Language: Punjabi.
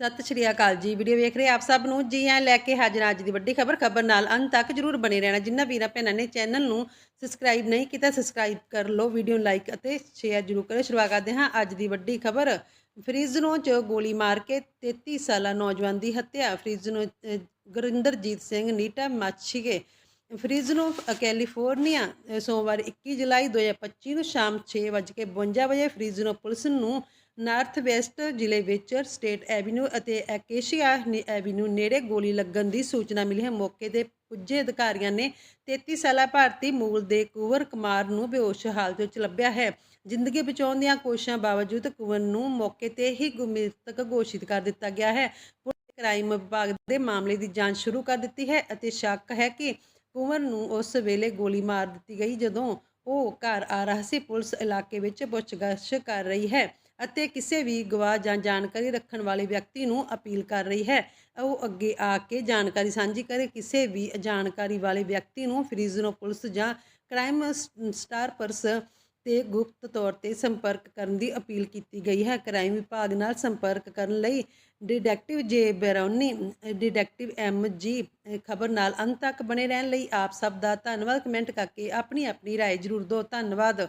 ਸਤਿ ਸ਼੍ਰੀ ਅਕਾਲ ਜੀ। ਵੀਡੀਓ ਵੇਖ ਰਹੇ ਆਪ ਸਭ ਨੂੰ। ਜੀ ਹਾਂ ਲੈ ਕੇ ਹਾਜ਼ਰ ਅੱਜ ਦੀ ਵੱਡੀ ਖਬਰ। ਖਬਰ ਨਾਲ ਅੰਤ ਤੱਕ ਜਰੂਰ ਬਣੇ ਰਹਿਣਾ। ਜਿੰਨਾ ਵੀਰਾਂ ਭੈਣਾਂ ਨੇ ਚੈਨਲ ਨੂੰ ਸਬਸਕ੍ਰਾਈਬ ਨਹੀਂ ਕੀਤਾ ਸਬਸਕ੍ਰਾਈਬ ਕਰ ਲਓ ਵੀਡੀਓ ਨੂੰ ਲਾਈਕ ਅਤੇ ਸ਼ੇਅਰ ਜਰੂਰ ਕਰੋ ਸ਼ੁਰੂਆਤ ਕਰਦੇ ਹਾਂ ਅੱਜ ਦੀ ਵੱਡੀ ਖਬਰ। ਫਰੀਜ਼ਨੋ 'ਚ ਗੋਲੀ ਮਾਰ ਕੇ 33 ਸਾਲਾ ਨੌਜਵਾਨ ਦੀ ਹੱਤਿਆ। ਫਰੀਜ਼ਨੋ ਅਹ, ਗੁਰਿੰਦਰਜੀਤ ਸਿੰਘ ਨੀਟਾ ਮਾਛੀਗੇ ਫਰੀਜ਼ਨੋ ਕੈਲੀਫੋਰਨੀਆ ਸੋਮਵਾਰ 21 ਜੁਲਾਈ 2025 ਨੂੰ ਸ਼ਾਮ 6:52 ਵਜੇ ਫਰੀਜ਼ਨੋ ਪੁਲਿਸ ਨੂੰ ਨਾਰਥ ਵੈਸਟ ਜ਼ਿਲ੍ਹੇ ਵਿੱਚ ਸਟੇਟ ਐਵੀਨਿਊ ਅਤੇ ਐਕੇਸ਼ੀਆ ਐਵੀਨਿਊ ਨੇੜੇ ਗੋਲੀ ਲੱਗਣ ਦੀ ਸੂਚਨਾ ਮਿਲੀ ਹੈ। ਮੌਕੇ ਤੇ ਪੁੱਜੇ ਅਧਿਕਾਰੀਆਂ ਨੇ 33 ਸਾਲਾ ਭਾਰਤੀ ਮੂਲ ਦੇ ਕੁਵਰ ਕੁਮਾਰ ਨੂੰ ਬੇਹੋਸ਼ ਹਾਲਤ ਵਿੱਚ ਲੱਭਿਆ ਹੈ। ਜ਼ਿੰਦਗੀ ਬਚਾਉਣ ਦੀਆਂ ਕੋਸ਼ਿਸ਼ਾਂ ਬਾਵਜੂਦ ਕੁਵਰ ਨੂੰ ਮੌਕੇ ਤੇ ਹੀ ਗੁਰਮਿਤਕ ਘੋਸ਼ਿਤ ਕਰ ਦਿੱਤਾ ਗਿਆ ਹੈ। ਪੁਲਿਸ ਕ੍ਰਾਈਮ ਵਿਭਾਗ ਦੇ ਮਾਮਲੇ ਦੀ ਜਾਂਚ ਸ਼ੁਰੂ ਕਰ ਦਿੱਤੀ ਹੈ ਅਤੇ ਸ਼ੱਕ ਹੈ ਕਿ ਕੁੰਵਰ ਨੂੰ ਉਸ ਵੇਲੇ ਗੋਲੀ ਮਾਰ ਦਿੱਤੀ ਗਈ ਜਦੋਂ ਉਹ ਘਰ ਆ ਰਿਹਾ ਸੀ ਪੁਲਿਸ ਇਲਾਕੇ ਵਿੱਚ ਪੁੱਛਗਿੱਛ ਕਰ ਰਹੀ ਹੈ ਅਤੇ ਕਿਸੇ ਵੀ ਗਵਾਹ ਜਾਂ ਜਾਣਕਾਰੀ ਰੱਖਣ ਵਾਲੇ ਵਿਅਕਤੀ ਨੂੰ ਅਪੀਲ ਕਰ ਰਹੀ ਹੈ। ਉਹ ਅੱਗੇ ਆ ਕੇ ਜਾਣਕਾਰੀ ਸਾਂਝੀ ਕਰੇ। ਕਿਸੇ ਵੀ ਜਾਣਕਾਰੀ ਵਾਲੇ ਵਿਅਕਤੀ ਨੂੰ ਫਰੀਜ਼ਨੋ ਪੁਲਿਸ ਜਾਂ ਕ੍ਰਾਈਮ ਸਟਾਰ ਪਰਸ ਤੇ ਗੁਪਤ ਤੌਰ ਤੇ ਸੰਪਰਕ ਕਰਨ ਦੀ ਅਪੀਲ ਕੀਤੀ ਗਈ ਹੈ ਕ੍ਰਾਈਮ ਵਿਭਾਗ ਨਾਲ ਸੰਪਰਕ ਕਰਨ ਲਈ ਡਿਟੈਕਟਿਵ ਜੇ ਬਰੌਨੀ ਡਿਟੈਕਟਿਵ ਐਮ ਜੀ ਖਬਰ ਨਾਲ ਅੰਤ ਤੱਕ ਬਣੇ ਰਹਿਣ ਲਈ ਆਪ ਸਭ ਦਾ ਧੰਨਵਾਦ ਕਮੈਂਟ ਕਰਕੇ ਆਪਣੀ ਆਪਣੀ رائے ਜ਼ਰੂਰ ਦਿਓ ਧੰਨਵਾਦ